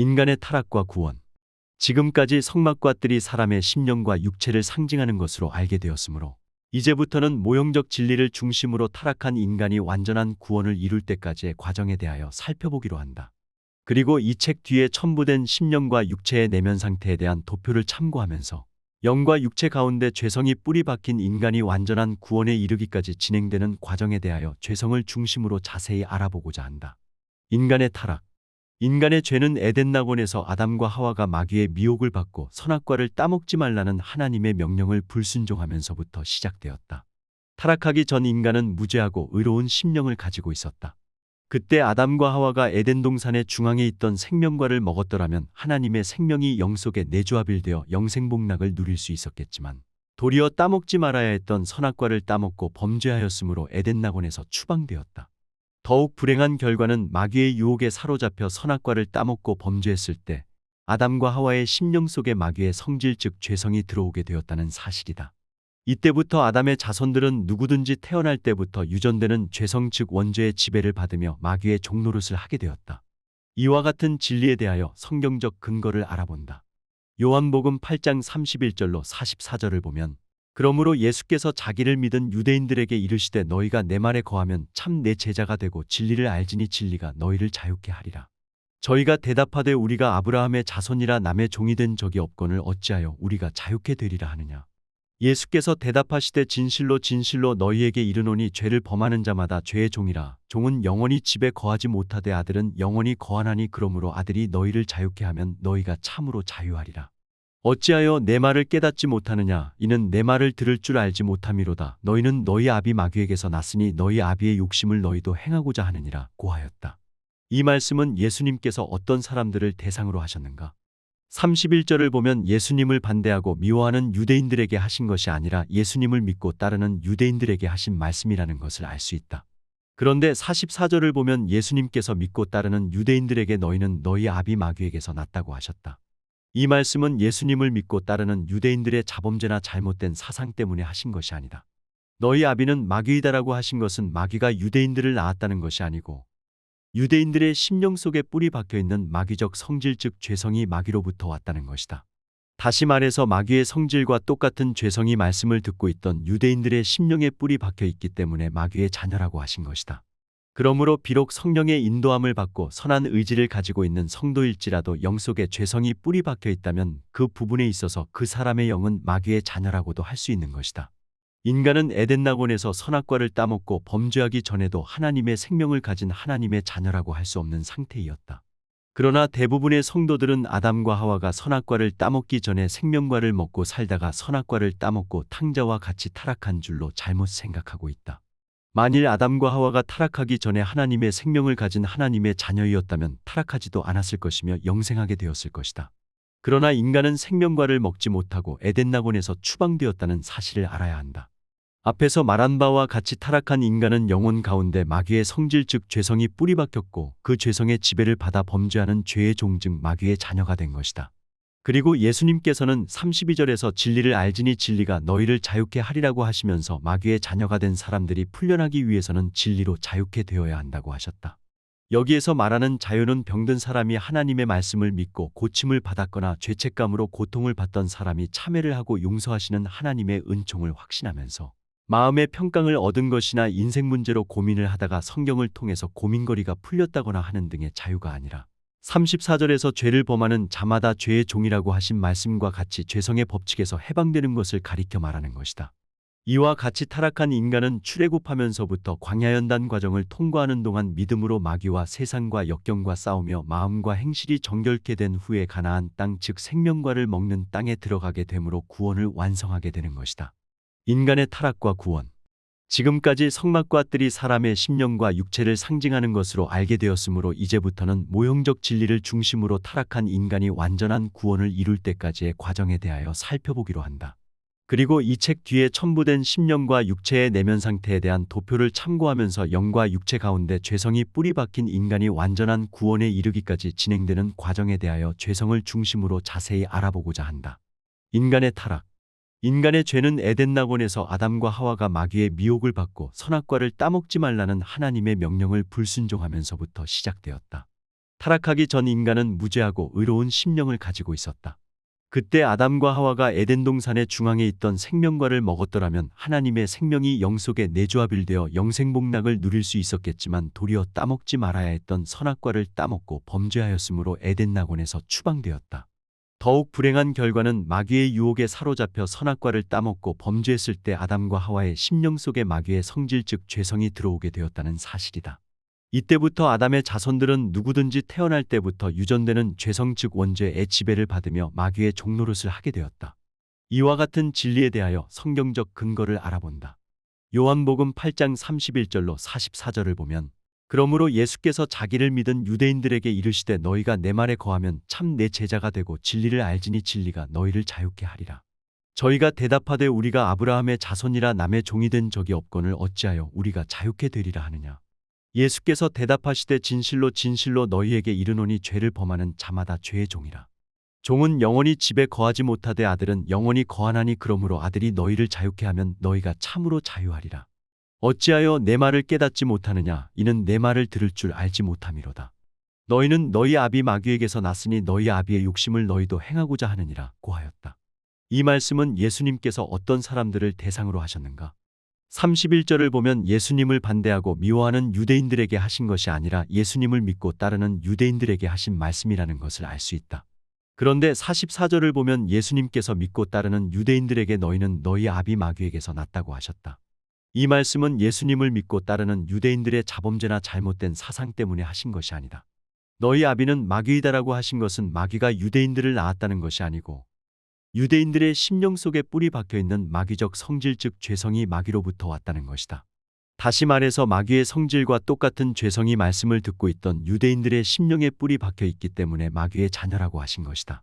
인간의 타락과 구원. 지금까지 성막과 뜰이 사람의 심령과 육체를 상징하는 것으로 알게 되었으므로 이제부터는 모형적 진리를 중심으로 타락한 인간이 완전한 구원을 이룰 때까지의 과정에 대하여 살펴보기로 한다. 그리고 이 책 뒤에 첨부된 심령과 육체의 내면 상태에 대한 도표를 참고하면서 영과 육체 가운데 죄성이 뿌리 박힌 인간이 완전한 구원에 이르기까지 진행되는 과정에 대하여 죄성을 중심으로 자세히 알아보고자 한다. 인간의 타락. 인간의 죄는 에덴 낙원에서 아담과 하와가 마귀의 미혹을 받고 선악과를 따먹지 말라는 하나님의 명령을 불순종하면서부터 시작되었다. 타락하기 전 인간은 무죄하고 의로운 심령을 가지고 있었다. 그때 아담과 하와가 에덴 동산의 중앙에 있던 생명과를 먹었더라면 하나님의 생명이 영 속에 내조합일되어 영생복락을 누릴 수 있었겠지만 도리어 따먹지 말아야 했던 선악과를 따먹고 범죄하였으므로 에덴 낙원에서 추방되었다. 더욱 불행한 결과는 마귀의 유혹에 사로잡혀 선악과를 따먹고 범죄했을 때 아담과 하와의 심령 속에 마귀의 성질 즉 죄성이 들어오게 되었다는 사실이다. 이때부터 아담의 자손들은 누구든지 태어날 때부터 유전되는 죄성 즉 원죄의 지배를 받으며 마귀의 종노릇을 하게 되었다. 이와 같은 진리에 대하여 성경적 근거를 알아본다. 요한복음 8장 31절로 44절을 보면 그러므로 예수께서 자기를 믿은 유대인들에게 이르시되 너희가 내 말에 거하면 참 내 제자가 되고 진리를 알지니 진리가 너희를 자유케 하리라. 저희가 대답하되 우리가 아브라함의 자손이라 남의 종이 된 적이 없거늘 어찌하여 우리가 자유케 되리라 하느냐. 예수께서 대답하시되 진실로 진실로 너희에게 이르노니 죄를 범하는 자마다 죄의 종이라 종은 영원히 집에 거하지 못하되 아들은 영원히 거하나니 그러므로 아들이 너희를 자유케 하면 너희가 참으로 자유하리라. 어찌하여 내 말을 깨닫지 못하느냐 이는 내 말을 들을 줄 알지 못함이로다 너희는 너희 아비 마귀에게서 났으니 너희 아비의 욕심을 너희도 행하고자 하느니라 고하였다. 이 말씀은 예수님께서 어떤 사람들을 대상으로 하셨는가? 31절을 보면 예수님을 반대하고 미워하는 유대인들에게 하신 것이 아니라 예수님을 믿고 따르는 유대인들에게 하신 말씀이라는 것을 알 수 있다. 그런데 44절을 보면 예수님께서 믿고 따르는 유대인들에게 너희는 너희 아비 마귀에게서 났다고 하셨다. 이 말씀은 예수님을 믿고 따르는 유대인들의 자범죄나 잘못된 사상 때문에 하신 것이 아니다. 너희 아비는 마귀이다라고 하신 것은 마귀가 유대인들을 낳았다는 것이 아니고 유대인들의 심령 속에 뿌리 박혀 있는 마귀적 성질 즉 죄성이 마귀로부터 왔다는 것이다. 다시 말해서 마귀의 성질과 똑같은 죄성이 말씀을 듣고 있던 유대인들의 심령에 뿌리 박혀 있기 때문에 마귀의 자녀라고 하신 것이다. 그러므로 비록 성령의 인도함을 받고 선한 의지를 가지고 있는 성도일지라도 영 속에 죄성이 뿌리 박혀 있다면 그 부분에 있어서 그 사람의 영은 마귀의 자녀라고도 할 수 있는 것이다. 인간은 에덴 낙원에서 선악과를 따먹고 범죄하기 전에도 하나님의 생명을 가진 하나님의 자녀라고 할 수 없는 상태이었다. 그러나 대부분의 성도들은 아담과 하와가 선악과를 따먹기 전에 생명과를 먹고 살다가 선악과를 따먹고 탕자와 같이 타락한 줄로 잘못 생각하고 있다. 만일 아담과 하와가 타락하기 전에 하나님의 생명을 가진 하나님의 자녀이었다면 타락하지도 않았을 것이며 영생하게 되었을 것이다. 그러나 인간은 생명과를 먹지 못하고 에덴 낙원에서 추방되었다는 사실을 알아야 한다. 앞에서 말한 바와 같이 타락한 인간은 영혼 가운데 마귀의 성질 즉 죄성이 뿌리 박혔고 그 죄성의 지배를 받아 범죄하는 죄의 종즉 마귀의 자녀가 된 것이다. 그리고 예수님께서는 32절에서 진리를 알지니 진리가 너희를 자유케 하리라고 하시면서 마귀의 자녀가 된 사람들이 풀려나기 위해서는 진리로 자유케 되어야 한다고 하셨다. 여기에서 말하는 자유는 병든 사람이 하나님의 말씀을 믿고 고침을 받았거나 죄책감으로 고통을 받던 사람이 참회를 하고 용서하시는 하나님의 은총을 확신하면서 마음의 평강을 얻은 것이나 인생 문제로 고민을 하다가 성경을 통해서 고민거리가 풀렸다거나 하는 등의 자유가 아니라 34절에서 죄를 범하는 자마다 죄의 종이라고 하신 말씀과 같이 죄성의 법칙에서 해방되는 것을 가리켜 말하는 것이다. 이와 같이 타락한 인간은 출애굽하면서부터 광야연단 과정을 통과하는 동안 믿음으로 마귀와 세상과 역경과 싸우며 마음과 행실이 정결케 된 후에 가나안 땅 즉 생명과를 먹는 땅에 들어가게 되므로 구원을 완성하게 되는 것이다. 인간의 타락과 구원 지금까지 성막과 뜰이 사람의 심령과 육체를 상징하는 것으로 알게 되었으므로 이제부터는 모형적 진리를 중심으로 타락한 인간이 완전한 구원을 이룰 때까지의 과정에 대하여 살펴보기로 한다. 그리고 이 책 뒤에 첨부된 심령과 육체의 내면 상태에 대한 도표를 참고하면서 영과 육체 가운데 죄성이 뿌리 박힌 인간이 완전한 구원에 이르기까지 진행되는 과정에 대하여 죄성을 중심으로 자세히 알아보고자 한다. 인간의 타락 인간의 죄는 에덴 낙원에서 아담과 하와가 마귀의 미혹을 받고 선악과를 따먹지 말라는 하나님의 명령을 불순종하면서부터 시작되었다. 타락하기 전 인간은 무죄하고 의로운 심령을 가지고 있었다. 그때 아담과 하와가 에덴 동산의 중앙에 있던 생명과를 먹었더라면 하나님의 생명이 영 속에 내조합일되어 영생복락을 누릴 수 있었겠지만 도리어 따먹지 말아야 했던 선악과를 따먹고 범죄하였으므로 에덴 낙원에서 추방되었다. 더욱 불행한 결과는 마귀의 유혹에 사로잡혀 선악과를 따먹고 범죄했을 때 아담과 하와의 심령 속에 마귀의 성질 즉 죄성이 들어오게 되었다는 사실이다. 이때부터 아담의 자손들은 누구든지 태어날 때부터 유전되는 죄성 즉 원죄의 지배를 받으며 마귀의 종노릇을 하게 되었다. 이와 같은 진리에 대하여 성경적 근거를 알아본다. 요한복음 8장 31절로 44절을 보면 그러므로 예수께서 자기를 믿은 유대인들에게 이르시되 너희가 내 말에 거하면 참 내 제자가 되고 진리를 알지니 진리가 너희를 자유케 하리라. 저희가 대답하되 우리가 아브라함의 자손이라 남의 종이 된 적이 없거늘 어찌하여 우리가 자유케 되리라 하느냐. 예수께서 대답하시되 진실로 진실로 너희에게 이르노니 죄를 범하는 자마다 죄의 종이라. 종은 영원히 집에 거하지 못하되 아들은 영원히 거하나니 그러므로 아들이 너희를 자유케 하면 너희가 참으로 자유하리라. 어찌하여 내 말을 깨닫지 못하느냐 이는 내 말을 들을 줄 알지 못함이로다. 너희는 너희 아비 마귀에게서 났으니 너희 아비의 욕심을 너희도 행하고자 하느니라 고하였다. 이 말씀은 예수님께서 어떤 사람들을 대상으로 하셨는가? 31절을 보면 예수님을 반대하고 미워하는 유대인들에게 하신 것이 아니라 예수님을 믿고 따르는 유대인들에게 하신 말씀이라는 것을 알 수 있다. 그런데 44절을 보면 예수님께서 믿고 따르는 유대인들에게 너희는 너희 아비 마귀에게서 났다고 하셨다. 이 말씀은 예수님을 믿고 따르는 유대인들의 자범죄나 잘못된 사상 때문에 하신 것이 아니다. 너희 아비는 마귀이다라고 하신 것은 마귀가 유대인들을 낳았다는 것이 아니고 유대인들의 심령 속에 뿌리 박혀 있는 마귀적 성질 즉 죄성이 마귀로부터 왔다는 것이다. 다시 말해서 마귀의 성질과 똑같은 죄성이 말씀을 듣고 있던 유대인들의 심령에 뿌리 박혀 있기 때문에 마귀의 자녀라고 하신 것이다.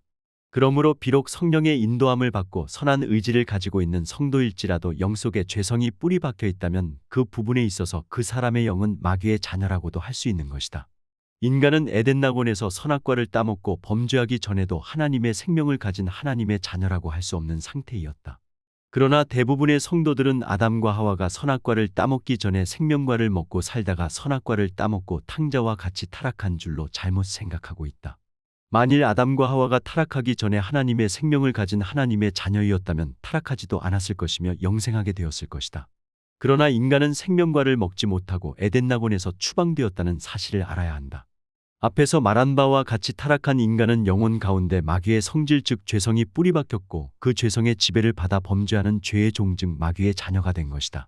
그러므로 비록 성령의 인도함을 받고 선한 의지를 가지고 있는 성도일지라도 영 속에 죄성이 뿌리 박혀 있다면 그 부분에 있어서 그 사람의 영은 마귀의 자녀라고도 할 수 있는 것이다. 인간은 에덴 낙원에서 선악과를 따먹고 범죄하기 전에도 하나님의 생명을 가진 하나님의 자녀라고 할 수 없는 상태이었다. 그러나 대부분의 성도들은 아담과 하와가 선악과를 따먹기 전에 생명과를 먹고 살다가 선악과를 따먹고 탕자와 같이 타락한 줄로 잘못 생각하고 있다. 만일 아담과 하와가 타락하기 전에 하나님의 생명을 가진 하나님의 자녀이었다면 타락하지도 않았을 것이며 영생하게 되었을 것이다. 그러나 인간은 생명과를 먹지 못하고 에덴 낙원에서 추방되었다는 사실을 알아야 한다. 앞에서 말한 바와 같이 타락한 인간은 영혼 가운데 마귀의 성질 즉 죄성이 뿌리 박혔고 그 죄성의 지배를 받아 범죄하는 죄의 종즉 마귀의 자녀가 된 것이다.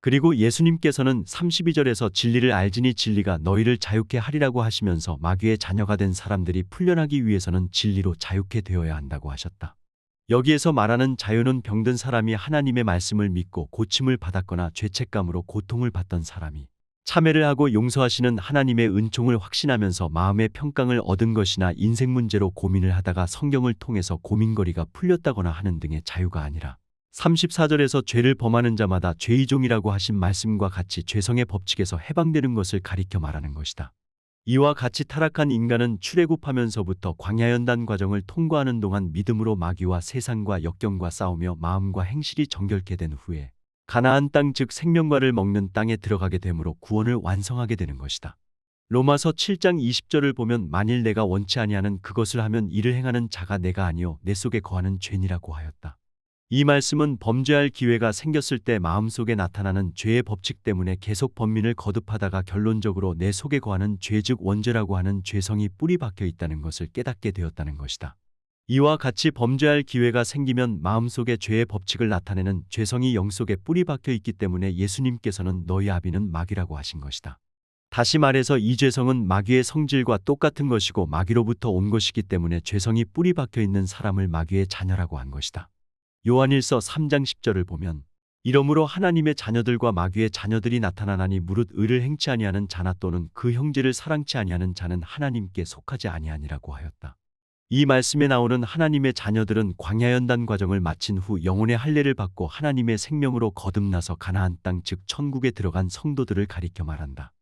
그리고 예수님께서는 32절에서 진리를 알지니 진리가 너희를 자유케 하리라고 하시면서 마귀의 자녀가 된 사람들이 풀려나기 위해서는 진리로 자유케 되어야 한다고 하셨다. 여기에서 말하는 자유는 병든 사람이 하나님의 말씀을 믿고 고침을 받았거나 죄책감으로 고통을 받던 사람이 참회를 하고 용서하시는 하나님의 은총을 확신하면서 마음의 평강을 얻은 것이나 인생 문제로 고민을 하다가 성경을 통해서 고민거리가 풀렸다거나 하는 등의 자유가 아니라 34절에서 죄를 범하는 자마다 죄의종이라고 하신 말씀과 같이 죄성의 법칙에서 해방되는 것을 가리켜 말하는 것이다. 이와 같이 타락한 인간은 출애굽하면서부터 광야연단 과정을 통과하는 동안 믿음으로 마귀와 세상과 역경과 싸우며 마음과 행실이 정결케 된 후에 가나안 땅 즉 생명과를 먹는 땅에 들어가게 되므로 구원을 완성하게 되는 것이다. 로마서 7장 20절을 보면 만일 내가 원치 아니하는 그것을 하면 이를 행하는 자가 내가 아니요 내 속에 거하는 죄니라고 하였다. 이 말씀은 범죄할 기회가 생겼을 때 마음속에 나타나는 죄의 법칙 때문에 계속 범민을 거듭하다가 결론적으로 내 속에 거하는 죄즉 원죄라고 하는 죄성이 뿌리 박혀 있다는 것을 깨닫게 되었다는 것이다. 이와 같이 범죄할 기회가 생기면 마음속에 죄의 법칙을 나타내는 죄성이 영 속에 뿌리 박혀 있기 때문에 예수님께서는 너희 아비는 마귀라고 하신 것이다. 다시 말해서 이 죄성은 마귀의 성질과 똑같은 것이고 마귀로부터 온 것이기 때문에 죄성이 뿌리 박혀 있는 사람을 마귀의 자녀라고 한 것이다. 요한일서 3장 10절을 보면 이러므로 하나님의 자녀들과 마귀의 자녀들이 나타나나니 무릇 의를 행치 아니하는 자나 또는 그 형제를 사랑치 아니하는 자는 하나님께 속하지 아니하니라고 하였다. 이 말씀에 나오는 하나님의 자녀들은 광야연단 과정을 마친 후 영혼의 할례를 받고 하나님의 생명으로 거듭나서 가나안 땅 즉 천국에 들어간 성도들을 가리켜 말한다.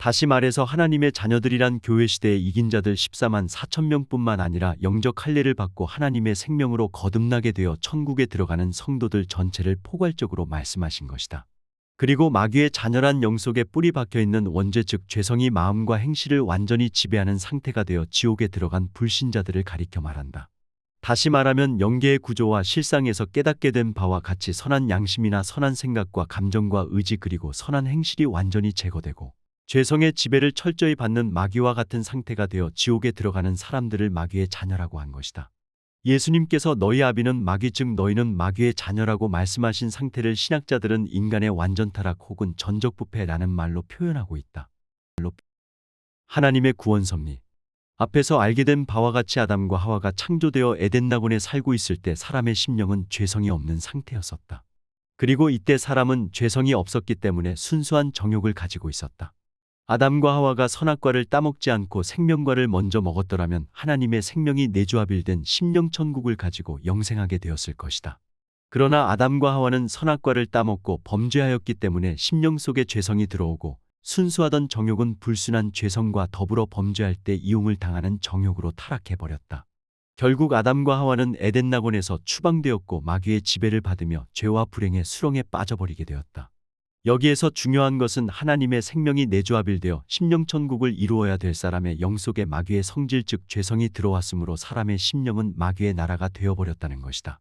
다시 말해서 하나님의 자녀들이란 교회 시대의 이긴 자들 14만 4천 명뿐만 아니라 영적 할례를 받고 하나님의 생명으로 거듭나게 되어 천국에 들어가는 성도들 전체를 포괄적으로 말씀하신 것이다. 그리고 마귀의 잔열한 영 속에 뿌리 박혀 있는 원죄 즉 죄성이 마음과 행실을 완전히 지배하는 상태가 되어 지옥에 들어간 불신자들을 가리켜 말한다. 다시 말하면 영계의 구조와 실상에서 깨닫게 된 바와 같이 선한 양심이나 선한 생각과 감정과 의지 그리고 선한 행실이 완전히 제거되고 죄성의 지배를 철저히 받는 마귀와 같은 상태가 되어 지옥에 들어가는 사람들을 마귀의 자녀라고 한 것이다. 예수님께서 너희 아비는 마귀 즉 너희는 마귀의 자녀라고 말씀하신 상태를 신학자들은 인간의 완전 타락 혹은 전적 부패라는 말로 표현하고 있다. 하나님의 구원 섭리 앞에서 알게 된 바와 같이 아담과 하와가 창조되어 에덴 낙원에 살고 있을 때 사람의 심령은 죄성이 없는 상태였었다. 그리고 이때 사람은 죄성이 없었기 때문에 순수한 정욕을 가지고 있었다. 아담과 하와가 선악과를 따먹지 않고 생명과를 먼저 먹었더라면 하나님의 생명이 내조합일된 심령천국을 가지고 영생하게 되었을 것이다. 그러나 아담과 하와는 선악과를 따먹고 범죄하였기 때문에 심령 속에 죄성이 들어오고 순수하던 정욕은 불순한 죄성과 더불어 범죄할 때 이용을 당하는 정욕으로 타락해버렸다. 결국 아담과 하와는 에덴 낙원에서 추방되었고 마귀의 지배를 받으며 죄와 불행의 수렁에 빠져버리게 되었다. 여기에서 중요한 것은 하나님의 생명이 내조합일되어 심령천국을 이루어야 될 사람의 영 속에 마귀의 성질 즉 죄성이 들어왔으므로 사람의 심령은 마귀의 나라가 되어버렸다는 것이다.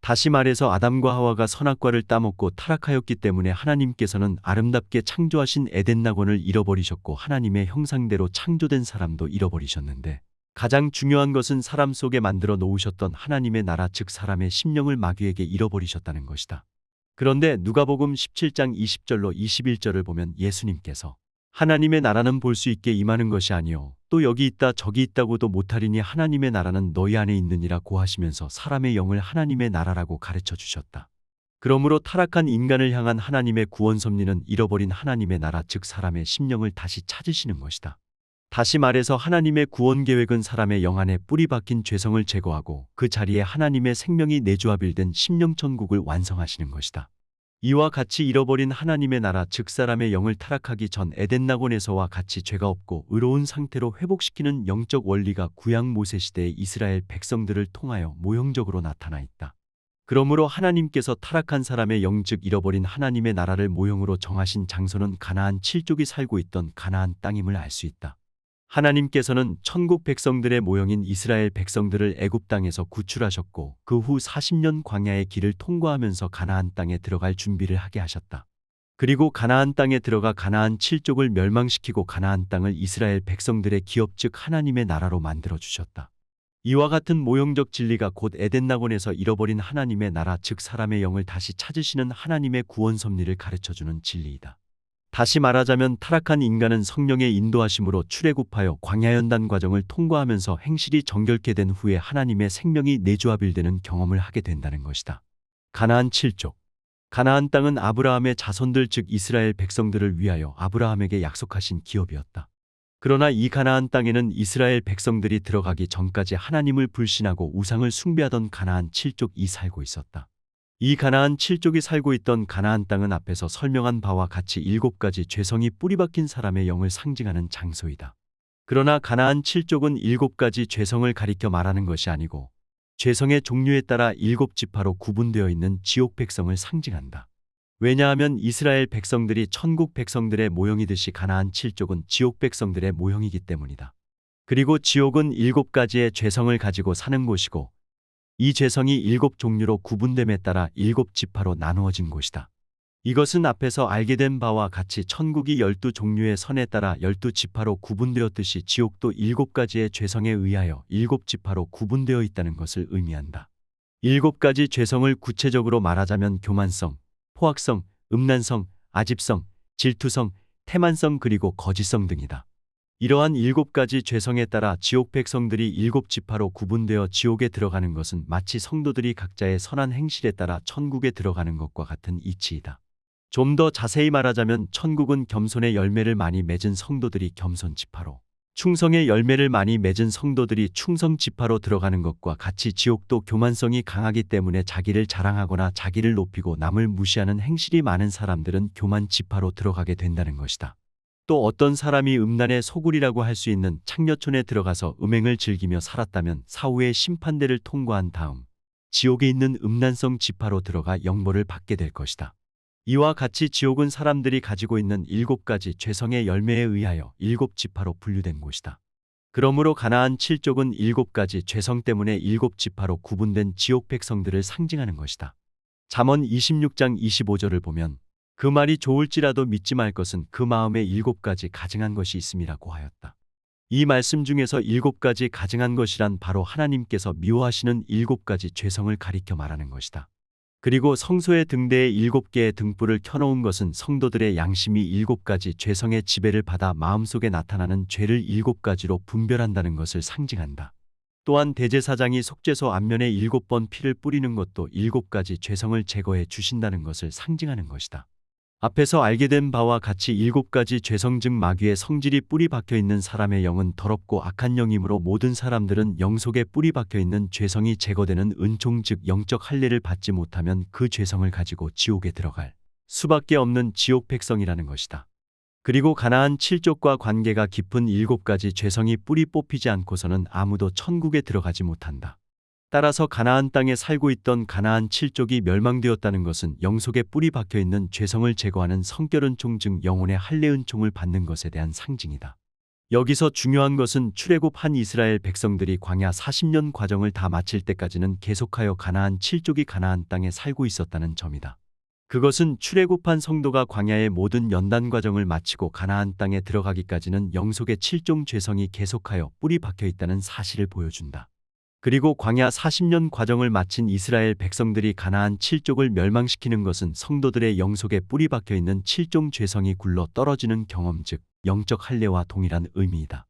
다시 말해서 아담과 하와가 선악과를 따먹고 타락하였기 때문에 하나님께서는 아름답게 창조하신 에덴 낙원을 잃어버리셨고 하나님의 형상대로 창조된 사람도 잃어버리셨는데 가장 중요한 것은 사람 속에 만들어 놓으셨던 하나님의 나라 즉 사람의 심령을 마귀에게 잃어버리셨다는 것이다. 그런데 누가복음 17장 20절로 21절을 보면 예수님께서 하나님의 나라는 볼 수 있게 임하는 것이 아니요 또 여기 있다 저기 있다고도 못하리니 하나님의 나라는 너희 안에 있느니라 고하시면서 사람의 영을 하나님의 나라라고 가르쳐 주셨다. 그러므로 타락한 인간을 향한 하나님의 구원 섭리는 잃어버린 하나님의 나라 즉 사람의 심령을 다시 찾으시는 것이다. 다시 말해서 하나님의 구원 계획은 사람의 영 안에 뿌리 박힌 죄성을 제거하고 그 자리에 하나님의 생명이 내조합일된 심령천국을 완성하시는 것이다. 이와 같이 잃어버린 하나님의 나라 즉 사람의 영을 타락하기 전 에덴 낙원에서와 같이 죄가 없고 의로운 상태로 회복시키는 영적 원리가 구약 모세 시대의 이스라엘 백성들을 통하여 모형적으로 나타나 있다. 그러므로 하나님께서 타락한 사람의 영즉 잃어버린 하나님의 나라를 모형으로 정하신 장소는 가나안 칠족이 살고 있던 가나안 땅임을 알 수 있다. 하나님께서는 천국 백성들의 모형인 이스라엘 백성들을 애굽 땅에서 구출하셨고 그 후 40년 광야의 길을 통과하면서 가나안 땅에 들어갈 준비를 하게 하셨다. 그리고 가나안 땅에 들어가 가나안 칠족을 멸망시키고 가나안 땅을 이스라엘 백성들의 기업 즉 하나님의 나라로 만들어 주셨다. 이와 같은 모형적 진리가 곧 에덴 낙원에서 잃어버린 하나님의 나라 즉 사람의 영을 다시 찾으시는 하나님의 구원 섭리를 가르쳐 주는 진리이다. 다시 말하자면 타락한 인간은 성령의 인도하심으로 출애굽하여 광야연단 과정을 통과하면서 행실이 정결케 된 후에 하나님의 생명이 내조합일되는 경험을 하게 된다는 것이다. 가나안 7족 가나안 땅은 아브라함의 자손들 즉 이스라엘 백성들을 위하여 아브라함에게 약속하신 기업이었다. 그러나 이 가나안 땅에는 이스라엘 백성들이 들어가기 전까지 하나님을 불신하고 우상을 숭배하던 가나안 7족이 살고 있었다. 이 가나안 칠족이 살고 있던 가나안 땅은 앞에서 설명한 바와 같이 일곱 가지 죄성이 뿌리박힌 사람의 영을 상징하는 장소이다. 그러나 가나안 칠족은 일곱 가지 죄성을 가리켜 말하는 것이 아니고 죄성의 종류에 따라 일곱 지파로 구분되어 있는 지옥 백성을 상징한다. 왜냐하면 이스라엘 백성들이 천국 백성들의 모형이듯이 가나안 칠족은 지옥 백성들의 모형이기 때문이다. 그리고 지옥은 일곱 가지의 죄성을 가지고 사는 곳이고 이 죄성이 일곱 종류로 구분됨에 따라 일곱 지파로 나누어진 곳이다. 이것은 앞에서 알게 된 바와 같이 천국이 열두 종류의 선에 따라 열두 지파로 구분되었듯이 지옥도 일곱 가지의 죄성에 의하여 일곱 지파로 구분되어 있다는 것을 의미한다. 일곱 가지 죄성을 구체적으로 말하자면 교만성, 포악성, 음란성, 아집성, 질투성, 태만성 그리고 거짓성 등이다. 이러한 일곱 가지 죄성에 따라 지옥 백성들이 일곱 지파로 구분되어 지옥에 들어가는 것은 마치 성도들이 각자의 선한 행실에 따라 천국에 들어가는 것과 같은 이치이다. 좀 더 자세히 말하자면 천국은 겸손의 열매를 많이 맺은 성도들이 겸손 지파로, 충성의 열매를 많이 맺은 성도들이 충성 지파로 들어가는 것과 같이 지옥도 교만성이 강하기 때문에 자기를 자랑하거나 자기를 높이고 남을 무시하는 행실이 많은 사람들은 교만 지파로 들어가게 된다는 것이다. 또 어떤 사람이 음란의 소굴이라고 할 수 있는 창녀촌에 들어가서 음행을 즐기며 살았다면 사후의 심판대를 통과한 다음 지옥에 있는 음란성 지파로 들어가 영벌을 받게 될 것이다. 이와 같이 지옥은 사람들이 가지고 있는 일곱 가지 죄성의 열매에 의하여 일곱 지파로 분류된 곳이다. 그러므로 가나안 칠족은 일곱 가지 죄성 때문에 일곱 지파로 구분된 지옥 백성들을 상징하는 것이다. 잠언 26장 25절을 보면 그 말이 좋을지라도 믿지 말 것은 그 마음에 일곱 가지 가증한 것이 있음이라고 하였다. 이 말씀 중에서 일곱 가지 가증한 것이란 바로 하나님께서 미워하시는 일곱 가지 죄성을 가리켜 말하는 것이다. 그리고 성소의 등대에 일곱 개의 등불을 켜놓은 것은 성도들의 양심이 일곱 가지 죄성의 지배를 받아 마음속에 나타나는 죄를 일곱 가지로 분별한다는 것을 상징한다. 또한 대제사장이 속죄소 앞면에 일곱 번 피를 뿌리는 것도 일곱 가지 죄성을 제거해 주신다는 것을 상징하는 것이다. 앞에서 알게 된 바와 같이 일곱 가지 죄성 즉 마귀의 성질이 뿌리 박혀 있는 사람의 영은 더럽고 악한 영이므로 모든 사람들은 영 속에 뿌리 박혀 있는 죄성이 제거되는 은총 즉 영적 할례를 받지 못하면 그 죄성을 가지고 지옥에 들어갈 수밖에 없는 지옥 백성이라는 것이다. 그리고 가나안 칠족과 관계가 깊은 일곱 가지 죄성이 뿌리 뽑히지 않고서는 아무도 천국에 들어가지 못한다. 따라서 가나안 땅에 살고 있던 가나안 칠족이 멸망되었다는 것은 영속에 뿌리 박혀 있는 죄성을 제거하는 성결은총 즉 영혼의 할례은총을 받는 것에 대한 상징이다. 여기서 중요한 것은 출애굽한 이스라엘 백성들이 광야 40년 과정을 다 마칠 때까지는 계속하여 가나안 칠족이 가나안 땅에 살고 있었다는 점이다. 그것은 출애굽한 성도가 광야의 모든 연단 과정을 마치고 가나안 땅에 들어가기까지는 영속의 칠종 죄성이 계속하여 뿌리 박혀 있다는 사실을 보여준다. 그리고 광야 40년 과정을 마친 이스라엘 백성들이 가나안 칠족을 멸망시키는 것은 성도들의 영속에 뿌리 박혀 있는 칠종 죄성이 굴러 떨어지는 경험 즉 영적 할례와 동일한 의미이다.